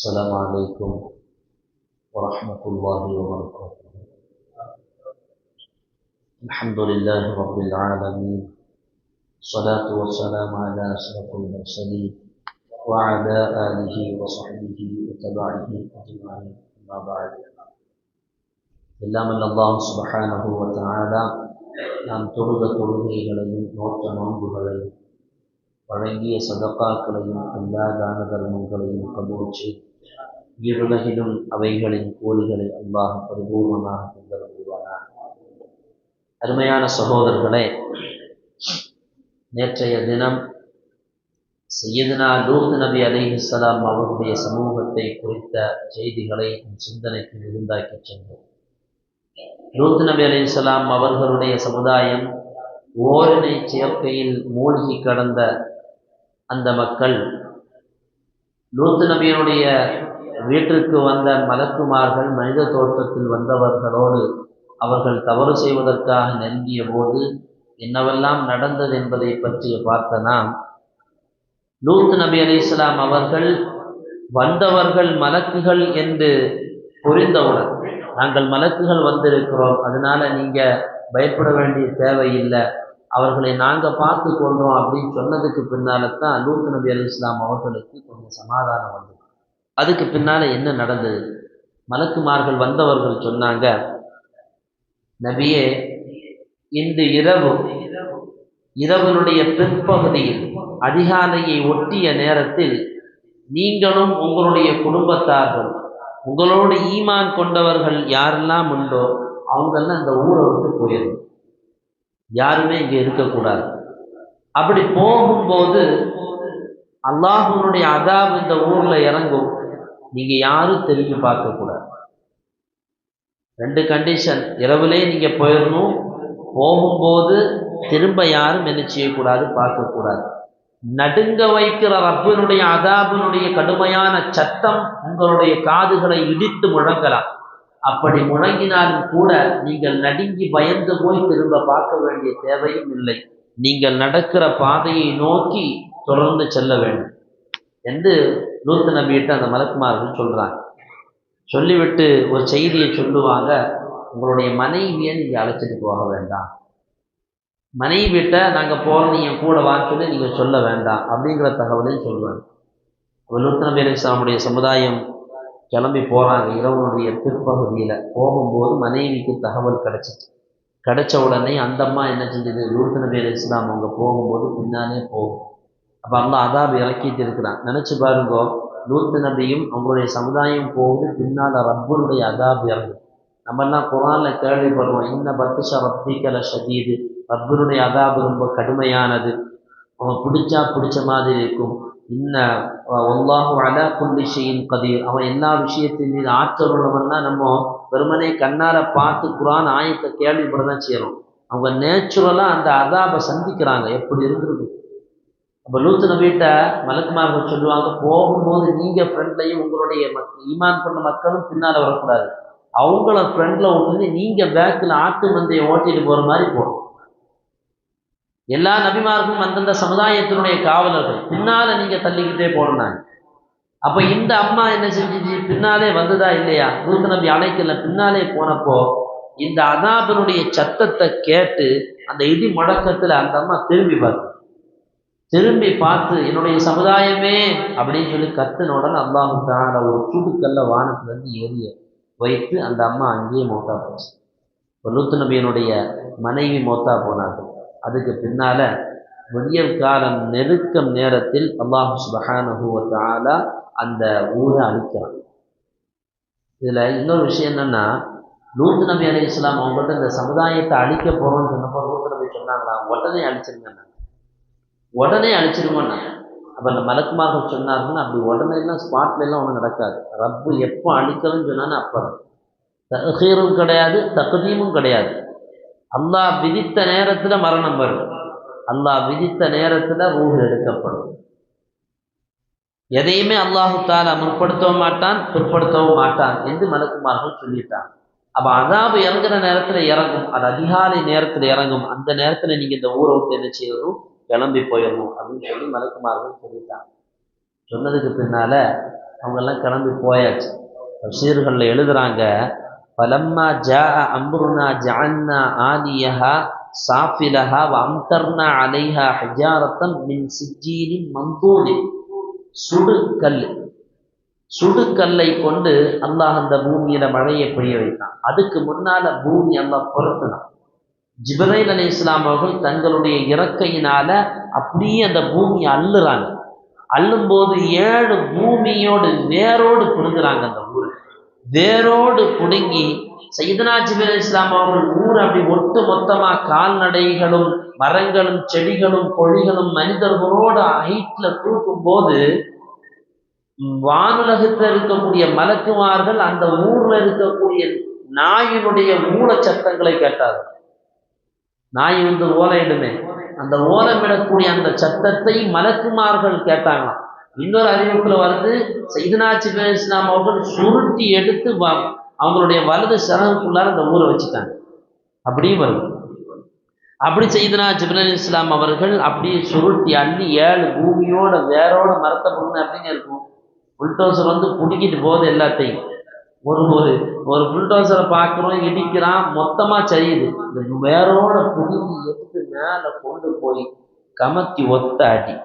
السلام عليكم ورحمة الله وبركاته الحمد لله رب العالمين الصلاة والسلام على أشرف المرسلين وعلى آله وصحبه وتبعه أجمعين أما بعد எல்லாம் அல்லாஹ் சுபஹானஹு வ தஆலா நாம் தொழுத தொழுகைகளையும் நோட்ட நோன்புகளையும் வழங்கிய சதக்காக்களையும் எல்லா தான தர்மங்களையும் கபூச்சி இருலகிலும் அவைகளின் கூலிகளை அல்லாஹ் பரிபூர்ணமாக தந்தருவானார் அருமையான சகோதரர்களே நேற்றைய தினம் சையதுனா லூத் நபி அலிஹிஸ்லாம் அவருடைய சமூகத்தை குறித்த செய்திகளை சிந்தனைக்கு விருந்தாக்கி சென்றோம். லூத் நபி அலிஸ்லாம் அவர்களுடைய சமுதாயம் ஓரினை சேர்க்கையில் மூழ்கி கடந்த அந்த மக்கள் லூத்து நபியனுடைய வீட்டிற்கு வந்த மலக்குமார்கள் மனித தோற்றத்தில் வந்தவர்களோடு அவர்கள் தவறு செய்வதற்காக நெருங்கிய போது என்னவெல்லாம் நடந்தது என்பதை பற்றி பார்த்த நாம் லூத் நபி அலி இஸ்லாம் அவர்கள் வந்தவர்கள் மலக்குகள் என்று புரிந்தவுடன் நாங்கள் மலக்குகள் வந்திருக்கிறோம் அதனால நீங்க பயப்பட வேண்டிய தேவையில்லை அவர்களை நாங்கள் பார்த்து கொள்றோம் அப்படின்னு சொன்னதுக்கு பின்னால தான் லூத் நபி அலி இஸ்லாம் அவர்களுக்கு கொஞ்சம் சமாதானம் வந்தது. அதுக்கு பின்னால் என்ன நடந்தது? மலக்குமார்கள் வந்தவர்கள் சொன்னாங்க நபியே இந்த இரவு இரவனுடைய பிற்பகுதியில் அதிகாலையை ஒட்டிய நேரத்தில் நீங்களும் உங்களுடைய குடும்பத்தார்கள் உங்களோடு ஈமான் கொண்டவர்கள் யாரெல்லாம் உண்டோ அவங்கெல்லாம் இந்த ஊரை விட்டு போயிடும் யாருமே இங்கே இருக்கக்கூடாது. அப்படி போகும்போது அல்லாஹனுடைய அதாப் இந்த ஊரில் இறங்கும். நீங்கள் யாரும் திரும்பி பார்க்கக்கூடாது. ரெண்டு கண்டிஷன் இரவுலே நீங்கள் போயிடணும். போகும்போது திரும்ப யாரும் என்ன செய்யக்கூடாது பார்க்கக்கூடாது. நடுங்க வைக்கிற ரப்பினுடைய அதாபினுடைய கடுமையான சத்தம் உங்களுடைய காதுகளை இடித்து முழங்கலாம். அப்படி முழங்கினாலும் கூட நீங்கள் நடுங்கி பயந்து போய் திரும்ப பார்க்க வேண்டிய தேவையும் இல்லை. நீங்கள் நடக்கிற பாதையை நோக்கி தொடர்ந்து செல்ல வேண்டும். என்று நூத்து நம்பிட்டு அந்த மலக்குமார்கள் சொல்கிறாங்க சொல்லிவிட்டு ஒரு செய்தியை சொல்லுவாங்க. உங்களுடைய மனைவியை நீங்கள் அழைச்சிட்டு போக வேண்டாம். மனைவிட்ட நாங்கள் போகிறோம் நீங்கள் கூட வான்னு சொல்லி நீங்கள் சொல்ல வேண்டாம் அப்படிங்கிற தகவலையும் சொல்லுவாங்க. லூத் நபி அலிஸ்லாமுடைய சமுதாயம் கிளம்பி போகிறாங்க இரவனுடைய பிற்பகுதியில் போகும்போது மனைவிக்கு தகவல் கிடச்சிச்சு. கிடைச்ச உடனே அந்த அம்மா என்ன செஞ்சது? லூத் நபி அலி இஸ்லாம் அவங்க போகும்போது பின்னாலே போகும். அப்போ அந்த அதாப் இறக்கிட்டு இருக்கிறான். நினச்சி பாருங்க லூத் நபியும் அவங்களுடைய சமுதாயம் போகுது பின்னால் ரப்பனுடைய அதாப் இறங்கும் நம்மெல்லாம் குரானில் கேள்விப்படுறோம் இன்ன பத்துஷா ரப்பிக்கல ஷதீது. ரப்பனுடைய அதாபு ரொம்ப கடுமையானது. அவன் பிடிச்சா பிடிச்ச மாதிரி இருக்கும். இன்ன ஒல்லாஹு அலா குல்லி ஷெயின் கதீர். அவன் எல்லா விஷயத்தின் மீது ஆற்றல் உள்ளவன்னா நம்ம வெறுமனே கண்ணார பார்த்து குரான் ஆயத்தை கேள்விப்பட தான் செய்யறோம். அவங்க நேச்சுரலாக அந்த அதாபை சந்திக்கிறாங்க. எப்படி இருந்திருக்கு? அப்போ லூத்து நபிகிட்ட மலக்குமார்கள் சொல்லுவாங்க போகும்போது நீங்கள் ஃப்ரெண்ட்லையும் உங்களுடைய மக் ஈமான் பண்ண மக்களும் பின்னால் வரக்கூடாது. அவங்கள ஃப்ரெண்டில் விட்டுருந்து நீங்கள் பேக்கில் ஆட்டு மந்தையை ஓட்டிட்டு போகிற மாதிரி போகணும். எல்லா நபிமார்களும் அந்தந்த சமுதாயத்தினுடைய காவலர்கள். பின்னால நீங்க தள்ளிக்கிட்டே போனாங்க அப்ப இந்த அம்மா என்ன செஞ்சிச்சு? பின்னாலே வந்ததா இல்லையா? நூத்த நபி அழைக்கல பின்னாலே போனப்போ இந்த அதாபனுடைய சத்தத்தை கேட்டு அந்த இடி முழக்கத்துல அந்த அம்மா திரும்பி பார்த்து திரும்பி பார்த்து என்னுடைய சமுதாயமே அப்படின்னு சொல்லி கத்துன உடனே அல்லாஹு தான ஒரு சுடுக்கல்ல வானத்துல இருந்து ஏறிய வைத்து அந்த அம்மா அங்கேயே மோத்தா போச்சு. லூத்து நபியனுடைய மனைவி மோத்தா போனார்கள் அதுக்கு பின்னால விடியல் காலம் நெருக்கம் நேரத்தில் அல்லாஹு சுபஹானுவத்தாலா அந்த ஊரை அழிக்கிறான். இதில் இன்னொரு விஷயம் என்னென்னா லூத்து நபி அலி இஸ்லாம் அவங்கள்ட்ட இந்த சமுதாயத்தை அழிக்க போகிறோம்னு சொன்னப்போ லூத்து நபி சொன்னாங்களா? உடனே அழிச்சிருங்க. உடனே அழிச்சிருங்கண்ணா. அப்போ அந்த மலக்குமாக சொன்னாருன்னா அப்படி உடனே எல்லாம் ஸ்பாட்லெல்லாம் ஒன்றும் நடக்காது. ரப்பு எப்போ அழிக்கணும்னு சொன்னான்னு அப்புறம் தகீரும் கிடையாது தகுதியும் கிடையாது. அல்லாஹ் விதித்த நேரத்துல மரணம் வரும். அல்லாஹ் விதித்த நேரத்துல ரூஹ் எடுக்கப்படும். எதையுமே அல்லாஹு தாலா முற்படுத்தவும் மாட்டான் பிற்படுத்தவும் மாட்டான் என்று மலக்குமார்கள் சொல்லிட்டான் அப்ப அதாபு இறங்குற நேரத்துல இறங்கும் அது அதிகாலை நேரத்துல இறங்கும். அந்த நேரத்துல நீங்க இந்த ஊரை விட்டு என்ன செய்யணும்? கிளம்பி போயிடணும் அப்படின்னு சொல்லி மலக்குமார்கள் சொல்லிட்டாங்க. சொன்னதுக்கு பின்னால அவங்கெல்லாம் கிளம்பி போயாச்சு. சீர்களில் எழுதுறாங்க பலம்மா ஜா அம்ருனா ஜான்னா ஆலியஹா சாஃபிலஹா வம்தர்னா அலைஹா ஹஜாரத்தம் மின் சிஜீனின் மந்தூதி சுடுக்கல் சுடுக்கல்லை கொண்டு அல்லாஹ் அந்த பூமியில மழையை பெய்ய வைத்தான். அதுக்கு முன்னால பூமி அல்லாஹ் புரட்டினான் ஜிப்ரைல் அலி இஸ்லாம் அவர்கள் தங்களுடைய இறக்கையினால அப்படியே அந்த பூமியை அள்ளுறாங்க. அள்ளும்போது ஏழு பூமியோடு வேரோடு பிடுங்குறாங்க அந்த வேரோடு பிடுங்கி சைதனா ஜிபில் இஸ்லாம் அவர்கள் ஊர் அப்படி ஒட்டு மொத்தமா கால்நடைகளும் மரங்களும் செடிகளும் கொழிகளும் மனிதர்களோட ஹைட்ல தூக்கும் போது வானுலகத்தில் இருக்கக்கூடிய மலக்குமார்கள் அந்த ஊர்ல இருக்கக்கூடிய நாயினுடைய மூல சத்தங்களை கேட்டார்கள். நாய் வந்து ஓலையிடுமே அந்த ஓலமிடக்கூடிய அந்த சத்தத்தை மலக்குமார்கள் கேட்டாங்களாம். இன்னொரு அறிவிப்புல வருது சைதனாச்சி இஸ்லாம் அவர்கள் சுருட்டி எடுத்து அவங்களுடைய வலது சரகுக்குள்ளார அந்த ஊரை வச்சுட்டாங்க. அப்படியும் வருது. அப்படி செய்தனா ஜிப்ரல் இஸ்லாம் அவர்கள் அப்படியே சுருட்டி அள்ளி ஏழு பூமியோட வேரோட மரத்தை பொண்ணு அப்படின்னு இருக்கும்? புல்டோசர் வந்து பிடிக்கிட்டு போகுது எல்லாத்தையும். ஒரு ஒரு ஒரு புல்டோசரை பார்க்குறோம் இடிக்கிறான் மொத்தமாக சரியுது. இந்த வேரோட புடுங்கி எடுத்து மேலே கொண்டு போய் கமத்தி ஒத்த அடி.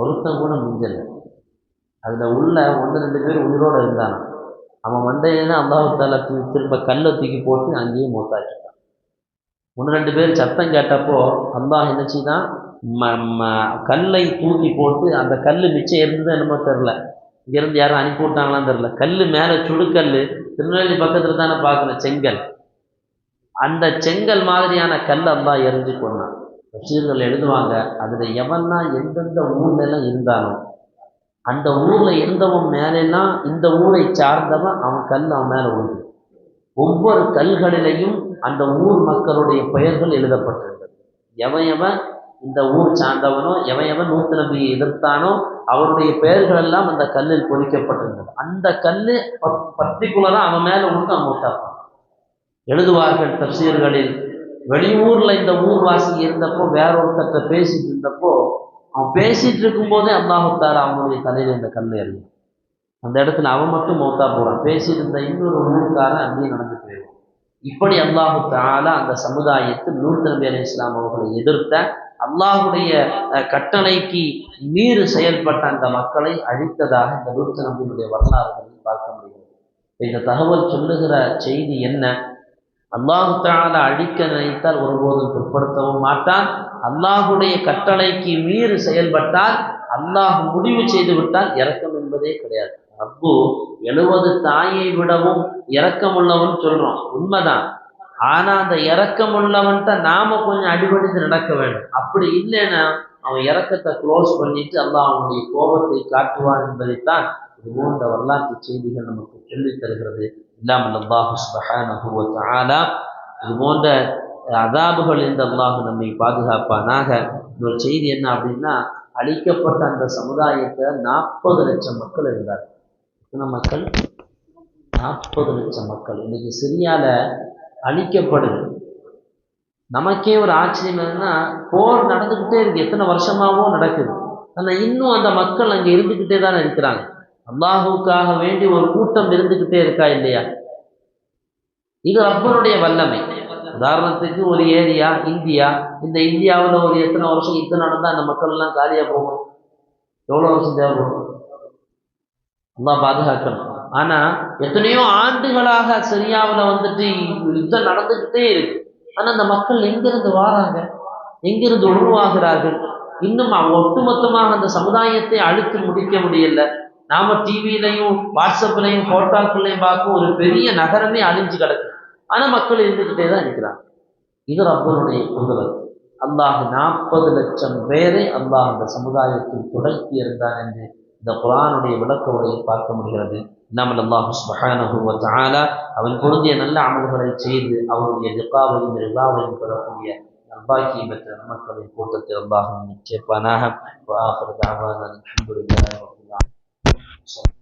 ஒருத்தன் கூட மிஞ்சலை. அதில் உள்ள ஒன்று ரெண்டு பேர் உயிரோடு இருந்தான் அவன் மண்டையில அல்லாஹால திரும்ப கல்லை தூக்கி போட்டு அங்கேயே மூத்தாக்கிட்டான். ஒன்று ரெண்டு பேர் சத்தம் கேட்டப்போ அல்லாஹ் என்ன செய்தான்? கல்லை தூக்கி போட்டு அந்த கல் மிச்சம் இருந்தது என்னமோ தெரில இங்கேருந்து யாரும் அனுப்பி விட்டாங்களான்னு தெரில கல் மேலே சுடுக்கல் திருநெல்வேலி பக்கத்தில் தானே பார்க்குறேன் செங்கல். அந்த செங்கல் மாதிரியான கல் அல்லா எரிஞ்சு கொண்டான். தப்சீர்கள் எழுதுவாங்க அதில் எவன்னா எந்தெந்த ஊர்லெல்லாம் இருந்தானோ அந்த ஊரில் இருந்தவன் மேலெல்லாம் இந்த ஊரை சார்ந்தவன் அவன் கல் அவன் மேலே உண்டு ஒவ்வொரு கல்களிலையும் அந்த ஊர் மக்களுடைய பெயர்கள் எழுதப்பட்டிருந்தது. எவன் எவன் இந்த ஊர் சார்ந்தவனோ எவன் எவன் நூத்து நம்பியை எதிர்த்தானோ அவருடைய பெயர்கள் எல்லாம் அந்த கல்லில் பொறிக்கப்பட்டிருந்தது. அந்த கல் பர்டிகுலராக அவன் மேலே உண்டு அவன் எழுதுவார்கள் தப்சீர்களில் வெளியூரில் இந்த ஊர்வாசி இருந்தப்போ வேற ஒருத்தட்ட பேசிட்டு இருந்தப்போ அவன் பேசிட்டு இருக்கும்போதே அல்லாஹுத்தாரா அவனுடைய தலையில் இந்த கல் எறியும். அந்த இடத்துல அவன் மட்டும் மௌத்தா போகிறான் பேசிட்டு இருந்த இன்னொரு ஊருக்காரன் அங்கேயும் நடந்து போயிடும் இப்படி அல்லாஹு தாலா அந்த சமுதாயத்தில் நூத்தி நபி அலி இஸ்லாம் அவர்களை எதிர்த்த அல்லாஹுடைய கட்டளைக்கு மீறு செயல்பட்ட அந்த மக்களை அழித்ததாக இந்த நூத்தி நம்பியுடைய வரலாறுகளில் பார்க்க முடியும் இந்த தகவல் சொல்லுகிற செய்தி என்ன? அல்லாஹு தாலா அழிக்க நினைத்தால் ஒருபோதும் பிற்படுத்தவும் மாட்டான். அல்லாஹுடைய கட்டளைக்கு மீறி செயல்பட்டால் அல்லாஹ் முடிவு செய்து விட்டால் இறக்கம் என்பதே கிடையாது. அப்பு எழுபது தாயை விடவும் இறக்கம் உள்ளவன் சொல்றோம். உண்மைதான். ஆனா அந்த இறக்கம் உள்ளவன்ட்ட நாம கொஞ்சம் அடிபடித்து நடக்க வேண்டும். அப்படி இல்லைன்னா அவன் இறக்கத்தை க்ளோஸ் பண்ணிட்டு அல்லாஹ் அவனுடைய கோபத்தை காட்டுவான் என்பதைத்தான் இது போன்ற வரலாற்று செய்திகள் நமக்கு சொல்லித் தருகிறது. இல்லாமல் அல்லாஹு சுபஹானஹு வ இது போன்ற அதாபுகள் இந்த அல்லாஹு நம்மை பாதுகாப்பானாக. ஒரு செய்தி என்ன அப்படின்னா அழிக்கப்பட்ட அந்த சமுதாயத்தை நாற்பது லட்சம் மக்கள் இருந்தார் எத்தனை மக்கள்? நாற்பது லட்சம் மக்கள். இன்னைக்கு சிரியால அழிக்கப்படுது. நமக்கே ஒரு ஆச்சரியம் என்னன்னா போர் நடந்துக்கிட்டே இருக்கு. எத்தனை வருஷமாகவும் நடக்குது. ஆனால் இன்னும் அந்த மக்கள் அங்கே இருந்துக்கிட்டே தானே இருக்கிறாங்க. அல்லாஹுக்காக வேண்டி ஒரு கூட்டம் இருந்துக்கிட்டே இருக்கா இல்லையா? இது ரப்பனுடைய வல்லமை. உதாரணத்துக்கு ஒரு ஏரியா இந்தியா. இந்த இந்தியாவில் ஒரு எத்தனை வருஷம் யுத்தம் நடந்தால் அந்த மக்கள் எல்லாம் காலியாக போகணும்? எவ்வளோ வருஷம் தேவைப்படும் எல்லாம் பாதுகாக்கணும். ஆனால் எத்தனையோ ஆண்டுகளாக சிரியாவில் வந்துட்டு யுத்தம் நடந்துக்கிட்டே இருக்கு. ஆனால் அந்த மக்கள் எங்கிருந்து வாராங்க? எங்கிருந்து உருவாகிறார்கள்? இன்னும் ஒட்டுமொத்தமாக அந்த சமுதாயத்தை அழுத்து முடிக்க முடியல. நாம டிவிலையும் வாட்ஸ்அப்லையும் போட்டோக்கள்லையும் பார்க்கும் ஒரு பெரிய நகரமே அழிஞ்சு கிடக்கு. ஆனால் மக்கள் இருந்துக்கிட்டே தான் இருக்கிறாங்க. இது ரப்பனுடைய குதிரத் அல்லாஹ் நாற்பது லட்சம் பேரை அல்லாஹ் அந்த சமுதாயத்தில் தொடர்த்தி இருந்தான் என்று இந்த குரானுடைய விளக்கவுடைய பார்க்க முடிகிறது. இல்லாமல் அல்லாஹு சுபஹானஹு அவன் பொருந்திய நல்ல அமல்களை செய்து அவனுடைய ரிகாவையும் ரிபாவையும் பெறக்கூடிய நல்பாக்கியம் பெற்ற மக்களின் கூட்டத்தில் அல்லாஹும் sorry.